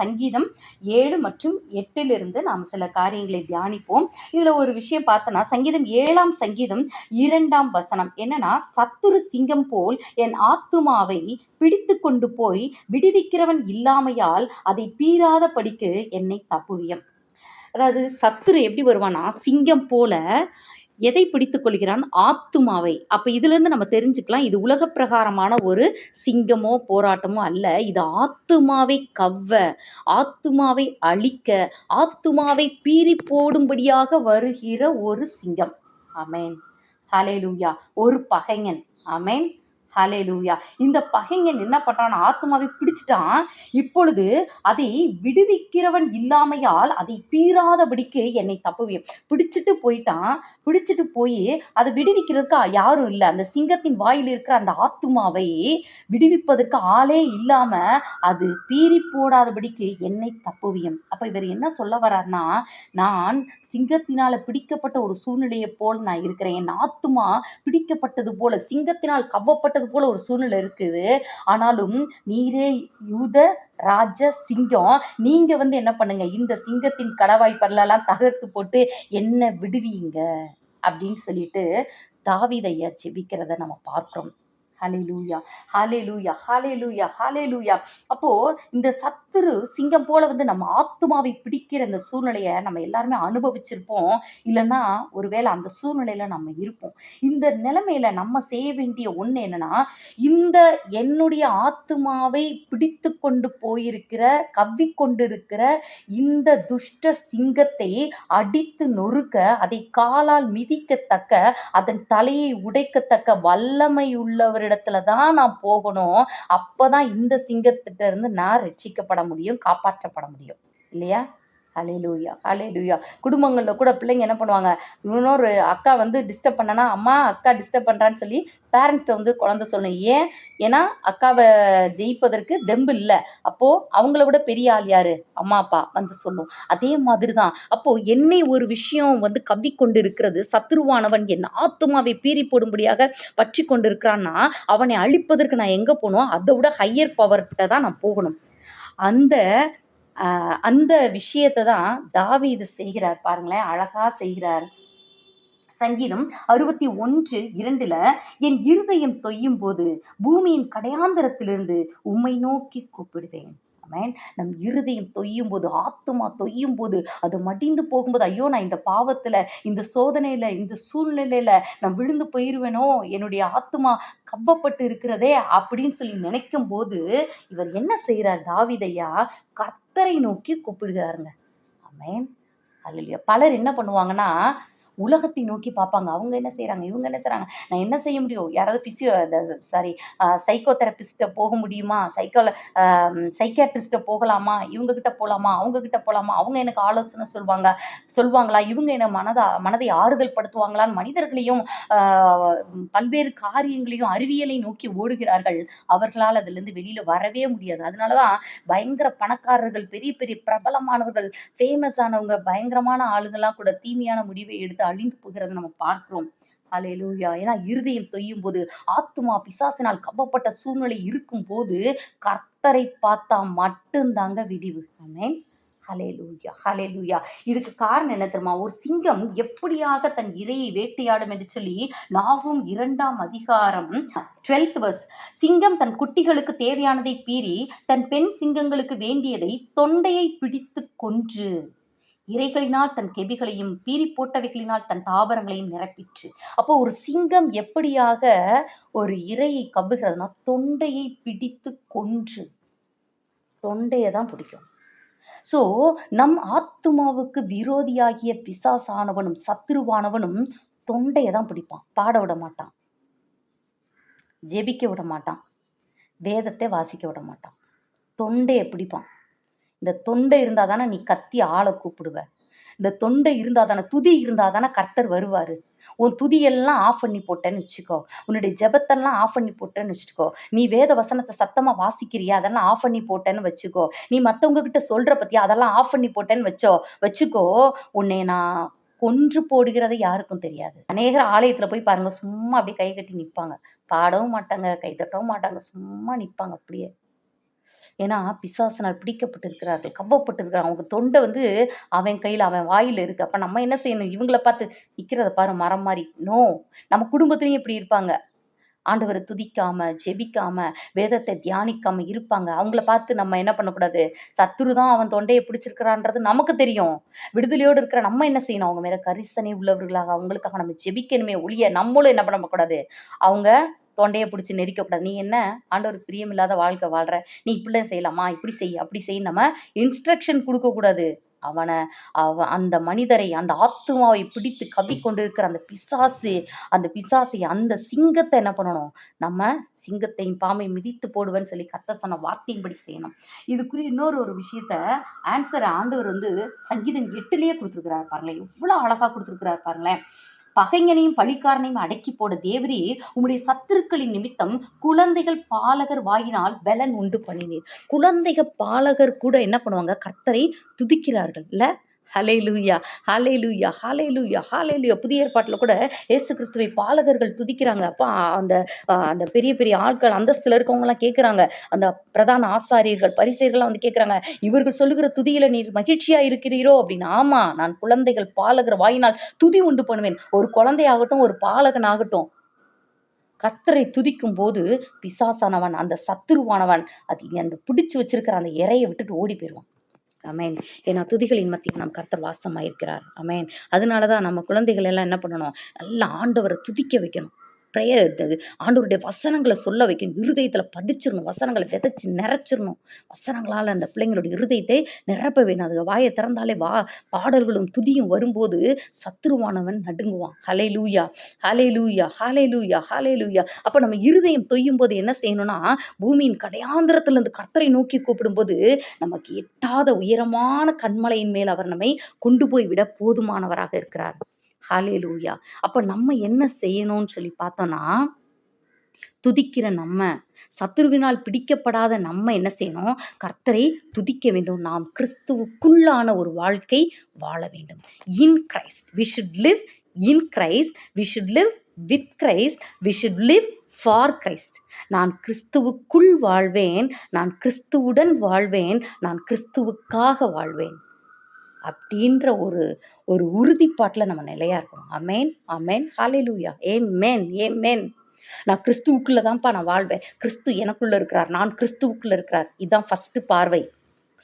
சங்கீதம் ஏழு மற்றும் எட்டிலிருந்து நாம் சில காரியங்களை தியானிப்போம். இதுல ஒரு விஷயம் பார்த்தோன்னா சங்கீதம் ஏழாம் சங்கீதம் இரண்டாம் வசனம். என்னன்னா சத்துரு சிங்கம் போல் என் ஆத்துமாவை பிடித்து கொண்டு போய் விடுவிக்கிறவன் இல்லாமையால் அதை பீறாத படிக்கு என்னை தப்புவியம். அதாவது சத்துரு எப்படி வருவானா சிங்கம் போல எதை பிடித்து கொள்கிறான்? ஆத்துமாவை அப்ப இதுல இருந்து நம்ம தெரிஞ்சுக்கலாம் இது உலக பிரகாரமான ஒரு சிங்கமோ போராட்டமோ அல்ல. இது ஆத்துமாவை கவ்வ ஆத்துமாவை அழிக்க ஆத்துமாவை பீறி போடும்படியாக வருகிற ஒரு சிங்கம். அமேன் ஹalleluya. ஒரு பகைஞன். அமேன் ஹalleluya. இந்த பகைஞன் என்ன பண்றான்? ஆத்மாவை பிடிச்சிட்டான். இப்பொழுது அதை விடுவிக்கிறவன் இல்லாமையால் அதை பீறாதபடிக்கு என்னை தப்புவியும். பிடிச்சிட்டு போயிட்டான். பிடிச்சிட்டு போய் அதை விடுவிக்கிறதுக்கு யாரும் இல்லை. அந்த சிங்கத்தின் வாயில் இருக்கிற அந்த ஆத்துமாவை விடுவிப்பதற்கு ஆளே இல்லாம அது பீறி போடாதபடிக்கு என்னை தப்புவியம். அப்ப இவர் என்ன சொல்ல வர்றாருன்னா நான் சிங்கத்தினால பிடிக்கப்பட்ட ஒரு சூழ்நிலையை போல நான் இருக்கிறேன். என் ஆத்துமா பிடிக்கப்பட்டது போல சிங்கத்தினால் கவ்வப்பட்டது போல ஒரு சூழ்நிலை இருக்குது. ஆனாலும் நீரே யூத ராஜ சிங்கம் நீங்க வந்து என்ன பண்ணுங்க? இந்த சிங்கத்தின் கடவாய் பல்லெல்லாம் தகர்த்து போட்டு என்ன விடுவீங்க? அப்படின்னு சொல்லிட்டு தாவிதையை செபிக்கிறத நம்ம பார்க்கிறோம். ஹalleluya ஹalleluya ஹalleluya ஹalleluya அப்போது இந்த சத்துரு சிங்கம் போல் வந்து நம்ம ஆத்துமாவை பிடிக்கிற இந்த சூழ்நிலையை நம்ம எல்லாருமே அனுபவிச்சிருப்போம். இல்லைன்னா ஒருவேளை அந்த சூழ்நிலையில் நம்ம இருப்போம். இந்த நிலைமையில் நம்ம செய்ய வேண்டிய ஒன்று என்னன்னா இந்த என்னுடைய ஆத்துமாவை பிடித்து கொண்டு போயிருக்கிற கவ்விக்கொண்டிருக்கிற இந்த துஷ்ட சிங்கத்தை அடித்து நொறுக்க அதை காலால் மிதிக்கத்தக்க அதன் தலையை உடைக்கத்தக்க வல்லமை உள்ளவரிடம் இடத்துல தான் நான் போகணும். அப்பதான் இந்த சிங்கத்திட்ட இருந்து நான் ரட்சிக்கப்பட முடியும் காப்பாற்றப்பட முடியும். இல்லையா? ஹலேலூயா ஹலேலூயா குடும்பங்களில் கூட பிள்ளைங்க என்ன பண்ணுவாங்க? இன்னொரு அக்கா வந்து டிஸ்டர்ப் பண்ணனா அம்மா அக்கா டிஸ்டர்ப் பண்ணுறான்னு சொல்லி பேரண்ட்ஸ்கிட்ட வந்து குழந்தை சொல்லணும். ஏன்? ஏன்னா அக்காவை ஜெயிப்பதற்கு தெம்பு இல்லை. அப்போது அவங்கள விட பெரிய ஆள் யார்? அம்மா அப்பா வந்து சொல்லும். அதே மாதிரி தான் அப்போது என்னை ஒரு விஷயம் வந்து கவ்வி கொண்டு இருக்கிறது சத்ருவானவன் என் ஆத்துமாவை பீறி போடும்படியாக பற்றி கொண்டு இருக்கிறான்னா அவனை அழிப்பதற்கு நான் எங்கே போகணும் அதை விட ஹையர் பவர்கிட்ட தான் நான் போகணும். அந்த அந்த விஷயத்தை தான் தாவி இது செய்கிறார் பாருங்களேன் அழகா செய்கிறார். சங்கீதம் அறுபத்தி ஒன்று இரண்டுல என் இருதயம் தொய்யும் போது பூமியின் கடையாந்தரத்திலிருந்து உம்மை நோக்கி கூப்பிடுவேன். ஆமென் நம் இருதயம் தொய்யும் போது ஆத்துமா தொய்யும் போது அது மடிந்து போகும்போது ஐயோ நான் இந்த பாவத்துல இந்த சோதனையில இந்த சூழ்நிலையில நான் விழுந்து போயிருவேனோ? என்னுடைய ஆத்துமா கவ்வப்பட்டு இருக்கிறதே? அப்படின்னு சொல்லி நினைக்கும் போது இவர் என்ன செய்கிறார் தாவிதையா கத்தரை நோக்கி கூப்பிடுகிறாருங்க. அமேன் அல்லையா பலர் என்ன பண்ணுவாங்கன்னா உலகத்தை நோக்கி பார்ப்பாங்க. அவங்க என்ன செய்கிறாங்க இவங்க என்ன செய்கிறாங்க நான் என்ன செய்ய முடியும்? யாராவது ஃபிசியோ சாரி சைக்கோ தெரப்பிஸ்ட்டை போக முடியுமா? சைக்கோல சைக்கியாட்ரிஸ்ட்டை போகலாமா? இவங்கக்கிட்ட போகலாமா அவங்கக்கிட்ட போகலாமா அவங்க எனக்கு ஆலோசனை சொல்லுவாங்க சொல்லுவாங்களா இவங்க என்ன மனதா மனதை ஆறுதல் படுத்துவாங்களான்னு மனிதர்களையும் பல்வேறு காரியங்களையும் அறிவியலை நோக்கி ஓடுகிறார்கள். அவர்களால் அதுலேருந்து வெளியில் வரவே முடியாது. அதனால தான் பயங்கர பணக்காரர்கள் பெரிய பெரிய பிரபலமானவர்கள் ஃபேமஸ் ஆனவங்க பயங்கரமான ஆளுங்கள்லாம் கூட தீமையான முடிவை எடுத்து அழிந்து போகிறத நம்ம பார்க்கிறோம். அலையலூயா ஏன்னா இருதயம் தொய்யும் போது ஆத்துமா பிசாசினால் கப்பப்பட்ட சூழ்நிலை இருக்கும் போது கர்த்தரை பார்த்தா மட்டும்தாங்க விடிவு. ஆமென் ஹலேலூயா ஹalleluya இதுக்கு காரணம் என்ன தெரியுமா? ஒரு சிங்கம் எப்படியாக தன் இரையை வேட்டையாடும் என்று சொல்லி நாகும் இரண்டாம் அதிகாரம் டுவெல்த் வர்ஸ் சிங்கம் தன் குட்டிகளுக்கு தேவையானதை பீறி தன் பெண் சிங்கங்களுக்கு வேண்டியதை தொண்டையை பிடித்து கொன்று. இறைகளினால் தன் கெபிகளையும் பீறி போட்டவைகளினால் தன் தாவரங்களையும் நிரப்பிற்று. அப்போ ஒரு சிங்கம் எப்படியாக ஒரு இரையை கவ்வுகிறதுனா தொண்டையை பிடித்து கொன்று தொண்டையை தான் பிடிக்கும். ஸோ நம் ஆத்துமாவுக்கு விரோதியாகிய பிசாசானவனும் சத்துருவானவனும் தொண்டையை தான் பிடிப்பான். பாட விட மாட்டான். ஜெபிக்க விட மாட்டான். வேதத்தை வாசிக்க விட மாட்டான். தொண்டையை பிடிப்பான். இந்த தொண்டை இருந்தால் தானே நீ கத்தி ஆளை கூப்பிடுவ? இந்த தொண்டை இருந்தால் தானே துதி இருந்தால் தானே கர்த்தர் வருவார்? உன் துதியெல்லாம் ஆஃப் பண்ணி போட்டேன்னு வச்சுக்கோ. உன்னுடைய ஜெபத்தெல்லாம் ஆஃப் பண்ணி போட்டேன்னு வச்சுக்கோ. நீ வேத வசனத்தை சத்தமாக வாசிக்கிறியா? அதெல்லாம் ஆஃப் பண்ணி போட்டேன்னு வச்சுக்கோ. நீ மற்றவங்க கிட்ட சொல்கிற பற்றியா அதெல்லாம் ஆஃப் பண்ணி போட்டேன்னு வச்சோ வச்சுக்கோ. உன்னை நான் கொன்று போடுகிறதை யாருக்கும் தெரியாது. அநேகர் ஆலயத்தில் போய் பாருங்க சும்மா அப்படியே கை கட்டி நிற்பாங்க பாடவும் மாட்டாங்க கை தட்டவும் மாட்டாங்க சும்மா நிற்பாங்க அப்படியே. ஏன்னா பிசாசனால் பிடிக்கப்பட்டிருக்கிறார்கள் கவ்வப்பட்டிருக்கிறார் அவங்க தொண்டை வந்து அவன் கையில் அவன் வாயில் இருக்கு. அப்போ நம்ம என்ன செய்யணும்? இவங்கள பார்த்து நிற்கிறத பாரு மரம் மாதிரி நோ நம்ம குடும்பத்துலேயும் இப்படி இருப்பாங்க. ஆண்டவரை துதிக்காம ஜெபிக்காம வேதத்தை தியானிக்காம இருப்பாங்க. அவங்கள பார்த்து நம்ம என்ன பண்ணக்கூடாது? சத்துரு தான் அவன் தொண்டையை பிடிச்சிருக்கிறான்றது நமக்கு தெரியும். விடுதலையோடு இருக்கிற நம்ம என்ன செய்யணும்? அவங்க மேல கரிசனை உள்ளவர்களாக அவங்களுக்காக நம்ம ஜெபிக்கணுமே ஒழிய நம்மளும் என்ன பண்ணக்கூடாது? அவங்க தொண்டையை பிடிச்சி நெரிக்கக்கூடாது. நீ என்ன? ஆண்டவர் பிரியமில்லாத வாழ்க்கை வாழ்ற. நீ இப்படிலாம் செய்யலாமா? இப்படி செய் அப்படி செய். நம்ம இன்ஸ்ட்ரக்ஷன் கொடுக்கக்கூடாது. அவனை அவ அந்த மனிதரை அந்த ஆத்துமாவை பிடித்து கவி கொண்டிருக்கிற அந்த பிசாசு அந்த பிசாசை அந்த சிங்கத்தை என்ன பண்ணணும்? நம்ம சிங்கத்தையும் பாம்பை மிதித்து போடுவேன்னு சொல்லி கத்த சொன்ன வார்த்தையின்படி செய்யணும். இதுக்குரிய இன்னொரு ஒரு விஷயத்த ஆன்சரை ஆண்டவர் வந்து சங்கீதம் எட்டுலேயே கொடுத்துருக்கிறார் பாருங்களேன். எவ்வளோ அழகாக கொடுத்துருக்கிறார் பாருங்களேன். பகைஞனையும் பழிக்காரனையும் அடக்கி போட தேவரே உம்முடைய சத்துருக்களின் நிமித்தம் குழந்தைகள் பாலகர் வாயினால் பலன் உண்டு பண்ணினீர். குழந்தைகள் பாலகர் கூட என்ன பண்ணுவாங்க? கர்த்தரை துதிக்கிறார்கள். இல்லை ஹலே லூயா ஹலே லூயா ஹலே லூயா ஹலே லூயா புதிய ஏற்பாட்டில் கூட இயேசு கிறிஸ்துவை பாலகர்கள் துதிக்கிறாங்க. அப்பா அந்த அந்த பெரிய பெரிய ஆட்கள் அந்தஸ்தில் இருக்கவங்கலாம் கேட்குறாங்க அந்த பிரதான ஆசாரியர்கள் பரிசெயர்கள்லாம் வந்து கேட்குறாங்க இவர்கள் சொல்லுகிற துதியில் நீர் மகிழ்ச்சியாக இருக்கிறீரோ அப்படின்னு. ஆமாம் நான் குழந்தைகள் பாலகர் வாயினால் துதி உண்டு பண்ணுவேன். ஒரு குழந்தையாகட்டும் ஒரு பாலகன் ஆகட்டும் கத்தரை துதிக்கும் போது பிசாசானவன் அந்த சத்துருவானவன் அது அந்த பிடிச்சி வச்சிருக்கிற அந்த இறையை விட்டுட்டு ஓடி போயிடுவான் அமேன் ஏன்னா துதிகளின் மத்தியில் நம் கர்த்தர் வாசமாயிருக்கிறார். அமேன் அதனால தான் நம்ம குழந்தைகள் எல்லாம் என்ன பண்ணணும்? நல்லா ஆண்டவரை துதிக்க வைக்கணும். ப்ரேயர் ஆண்டோருடைய வசனங்களை சொல்ல வைக்கணும் இருதயத்தில் பதிச்சிடணும் வசனங்களை விதைச்சி நிறைச்சிடணும் வசனங்களால் அந்த பிள்ளைங்களுடைய இருதயத்தை நிரப்ப வேணும். அது வாயை திறந்தாலே வா பாடல்களும் துதியும் வரும்போது சத்துருவானவன் நடுங்குவான். ஹலே லூயா ஹலே லூயா ஹலே லூயா ஹலே லூயா அப்போ நம்ம இருதயம் தொய்யும் போது என்ன செய்யணும்னா பூமியின் கடையாந்திரத்திலிருந்து கர்த்தரை நோக்கி கூப்பிடும்போது நமக்கு எட்டாத உயரமான கண்மலையின் மேல் அவர் நம்மை கொண்டு போய் விட போதுமானவராக இருக்கிறார். ஹாலே லூயா அப்போ நம்ம என்ன செய்யணும்னு சொல்லி பார்த்தோம்னா துதிக்கிற நம்ம சத்துருவினால் பிடிக்கப்படாத நம்ம என்ன செய்யணும்? கர்த்தரை துதிக்க வேண்டும். நாம் கிறிஸ்துவுக்குள்ளான ஒரு வாழ்க்கை வாழ வேண்டும். In Christ we should live in Christ we should live with Christ we should live for Christ நான் கிறிஸ்துவுக்குள் வாழ்வேன் நான் கிறிஸ்துவுடன் வாழ்வேன் நான் கிறிஸ்துவுக்காக வாழ்வேன். அப்படின்ற ஒரு ஒரு உறுதிப்பாட்டில் நம்ம நிலையா இருக்கணும். Amen amen hallelujah amen amen நான் கிறிஸ்துவுக்குள்ள தான்ப்பா நான் வாழ்வேன். கிறிஸ்து எனக்குள்ள இருக்கிறார். நான் கிறிஸ்துவுக்குள்ள இருக்கிறார். இதுதான் ஃபர்ஸ்ட் பார்வை.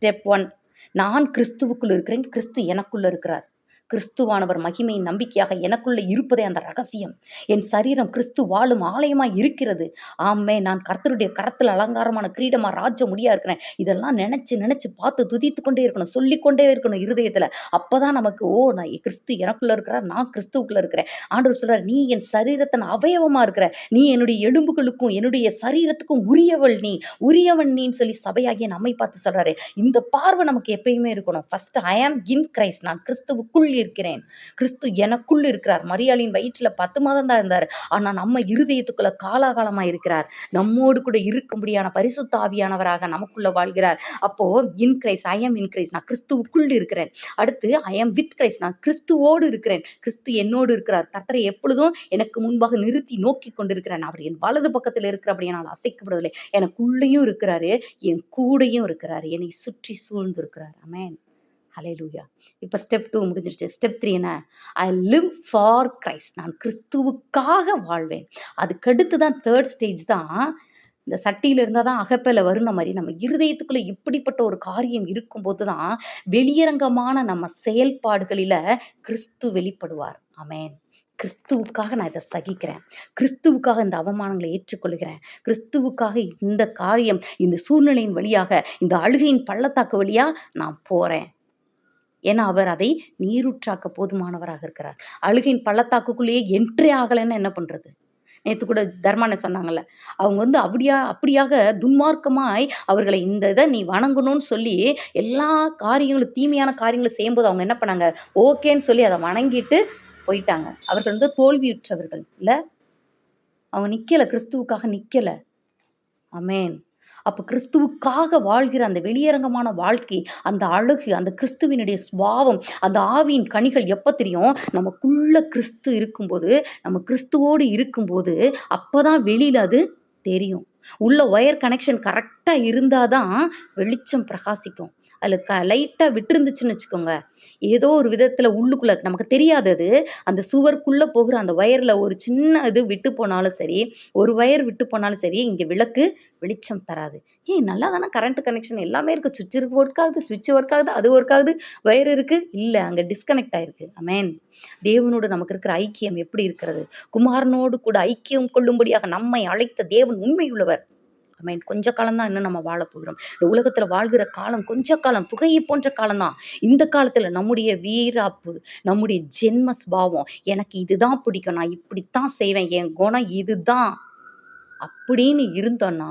ஸ்டெப் ஒன் நான் கிறிஸ்துவுக்குள்ள இருக்கிறேன். கிறிஸ்து எனக்குள்ள இருக்கிறார். கிறிஸ்துவானவர் மகிமையின் நம்பிக்கையாக எனக்குள்ள இருப்பதே அந்த ரகசியம். என் சரீரம் கிறிஸ்து வாழும் ஆலயமாய் இருக்கிறது. ஆமே நான் கர்த்தருடைய கரத்தில் அலங்காரமான கிரீடமா ராஜ முடியா இருக்கிறேன். இதெல்லாம் நினைச்சு நினைச்சு பார்த்து துதித்து கொண்டே இருக்கணும் சொல்லிக்கொண்டே இருக்கணும் இருதயத்துல. அப்பதான் நமக்கு ஓ நான் கிறிஸ்து எனக்குள்ள இருக்கிறார் நான் கிறிஸ்துவுக்குள்ள இருக்கிறேன். ஆண்டவர் சொல்றார் நீ என் சரீரத்தின் அவயவமா இருக்கிற நீ என்னுடைய எலும்புகளுக்கும் என்னுடைய சரீரத்துக்கும் உரியவள் நீ உரியவன் நீன்னு சொல்லி சபையாகிய நம்மை பார்த்து சொல்றாரு. இந்த பார்வை நமக்கு எப்பயுமே இருக்கணும். ஃபர்ஸ்ட் ஐ ஆம் இன் கிரைஸ்ட் நான் கிறிஸ்துவுக்குள் இருக்கிறேன். கிறிஸ்து எனக்குள் இருக்கிறார். மரியாளின் வயிற்றில் பத்து மாதம் தான் இருந்தார். ஆனால் நம்ம இருதயத்துக்குள்ள காலாகாலமா இருக்கிறார். நம்மோடு கூட இருக்கும்படியான பரிசுத்த ஆவியானவராக நமக்குள்ள வாழ்கிறார். அப்போ in Christ I am in Christ நான் கிறிஸ்துவுக்குள் இருக்கிறேன். அடுத்து ஐ எம் வித் கிரைஸ் நான் கிறிஸ்துவோடு இருக்கிறேன். கிறிஸ்து என்னோடு இருக்கிறார். கர்த்தரை எப்பொழுதும் எனக்கு முன்பாக நிறுத்தி நோக்கி கொண்டிருக்கிறேன். அவர் என் வலது பக்கத்தில் இருக்கிறபடியே நான் அசைக்கப்படுவதில்லை எனக்குள்ளேயும் இருக்கிறாரு. என் கூடையும் இருக்கிறாரு. என்னை சுற்றி சூழ்ந்து இருக்கிறார் அமேன் ஹalleluya. இப்போ ஸ்டெப் டூ முடிஞ்சிருச்சு. ஸ்டெப் த்ரீ என்ன? ஐ லிவ் ஃபார் கிரைஸ்ட் நான் கிறிஸ்துவுக்காக வாழ்வேன். அதுக்கடுத்து தான் தேர்ட் ஸ்டேஜ் தான் இந்த சட்டியில் இருந்தால் தான் அகப்பையில் வருன மாதிரி நம்ம இருதயத்துக்குள்ளே இப்படிப்பட்ட ஒரு காரியம் இருக்கும்போது தான் வெளியரங்கமான நம்ம செயல்பாடுகளில் கிறிஸ்து வெளிப்படுவார். அமேன் கிறிஸ்துவுக்காக நான் இதை சகிக்கிறேன். கிறிஸ்துவுக்காக இந்த அவமானங்களை ஏற்றுக்கொள்கிறேன். கிறிஸ்துவுக்காக இந்த காரியம் இந்த சூழ்நிலையின் வழியாக இந்த அழுகையின் பள்ளத்தாக்கு வழியாக நான் போகிறேன் ஏன்னா அவர் அதை நீரூற்றாக்க போதுமானவராக இருக்கிறார். அழுகையின் பள்ளத்தாக்குக்குள்ளேயே என்ட்ரி ஆகலைன்னு என்ன பண்ணுறது நேற்று கூட தர்மான சொன்னாங்கல்ல அவங்க வந்து அப்படியா அப்படியாக துன்மார்க்கமாய் அவர்களை இந்த இதை நீ வணங்கணும்னு சொல்லி எல்லா காரியங்களும் தீமையான காரியங்களும் செய்யும்போது அவங்க என்ன பண்ணாங்க? ஓகேன்னு சொல்லி அதை வணங்கிட்டு போயிட்டாங்க. அவர்கள் வந்து தோல்வியுற்றவர்கள். இல்லை? அவங்க நிற்கலை கிறிஸ்துவுக்காக நிற்கலை அமேன் அப்போ கிறிஸ்துவுக்காக வாழ்கிற அந்த வெளியரங்கமான வாழ்க்கை அந்த அழகு அந்த கிறிஸ்துவினுடைய சுவாவம் அந்த ஆவியின் கனிகள் எப்போ தெரியும்? நமக்குள்ள கிறிஸ்து இருக்கும்போது நம்ம கிறிஸ்துவோடு இருக்கும்போது அப்பதான் வெளியில் அது தெரியும். உள்ள ஒயர் கனெக்ஷன் கரெக்டாக இருந்தால் தான் வெளிச்சம் பிரகாசிக்கும். அதில் க லைட்டாக விட்டுருந்துச்சுன்னு வச்சுக்கோங்க. ஏதோ ஒரு விதத்தில் உள்ளுக்குள்ளே நமக்கு தெரியாது அது. அந்த சுவருக்குள்ளே போகிற அந்த ஒயரில் ஒரு சின்ன இது விட்டு போனாலும் சரி ஒரு ஒயர் விட்டு போனாலும் சரி இங்கே விளக்கு வெளிச்சம் தராது. ஏய் நல்லா தானே கரண்ட் கனெக்ஷன் எல்லாமே இருக்குது சுவிட்ச் இருக்கு ஒர்க் ஆகுது சுவிட்ச் ஒர்க் ஆகுது அது ஒர்க் ஆகுது ஒயர் இருக்குது இல்லை அங்கே டிஸ்கனெக்ட் ஆயிருக்கு. அமேன் தேவனோடு நமக்கு இருக்கிற ஐக்கியம் எப்படி இருக்கிறது? குமாரனோடு கூட ஐக்கியம் கொள்ளும்படியாக நம்மை அழைத்த தேவன் உண்மையுள்ளவர். அமேன் கொஞ்ச காலம் தான் இன்னும் நம்ம வாழ போகிறோம். இந்த உலகத்தில் வாழ்கிற காலம் கொஞ்ச காலம் புகையை போன்ற காலம் தான். இந்த காலத்தில் நம்முடைய வீராப்பு நம்முடைய ஜென்ம ஸ்பாவம் எனக்கு இதுதான் பிடிக்கும். நான் இப்படித்தான் செய்வேன். என் குணம் இதுதான். அப்படின்னு இருந்தோன்னா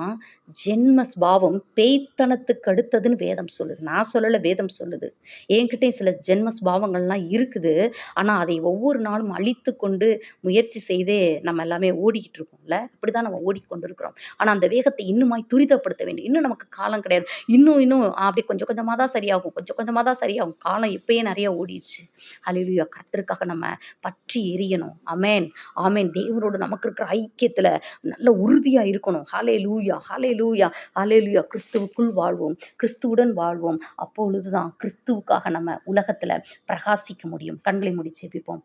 ஜென்ம ஸ்பாவம் பேய்த்தனத்துக்கு அடுத்ததுன்னு வேதம் சொல்லுது. நான் சொல்லலை வேதம் சொல்லுது. என்கிட்டயும் சில ஜென்ம ஸ்பாவங்கள்லாம் இருக்குது. ஆனால் அதை ஒவ்வொரு நாளும் அழித்து கொண்டு முயற்சி செய்தே நம்ம எல்லாமே ஓடிக்கிட்டு இருக்கோம்ல? அப்படி தான் நம்ம ஓடிக்கொண்டு இருக்கிறோம் ஆனால் அந்த வேகத்தை இன்னுமாய் துரிதப்படுத்த வேண்டும். இன்னும் நமக்கு காலம் கிடையாது. இன்னும் இன்னும் அப்படி கொஞ்சம் கொஞ்சமாக தான் சரியாகும். கொஞ்சம் கொஞ்சமாக தான் சரியாகும். காலம் இப்பயே நிறைய ஓடிடுச்சு. அலிலுயா கர்த்தருக்காக நம்ம பற்றி எரியணும். அமேன் ஆமேன் தேவனோடு நமக்கு இருக்கிற ஐக்கியத்தில் நல்ல உறுதியாக இருக்கணும். ஹாலே லூயா ஹாலே லூயா ஹாலே லூயா கிறிஸ்துவுக்குள் வாழ்வோம் கிறிஸ்துவுடன் வாழ்வோம். அப்பொழுது தான் கிறிஸ்துவுக்காக நம்ம உலகத்தில் பிரகாசிக்க முடியும். கண்களை முடிச்சு ஜெபிப்போம்.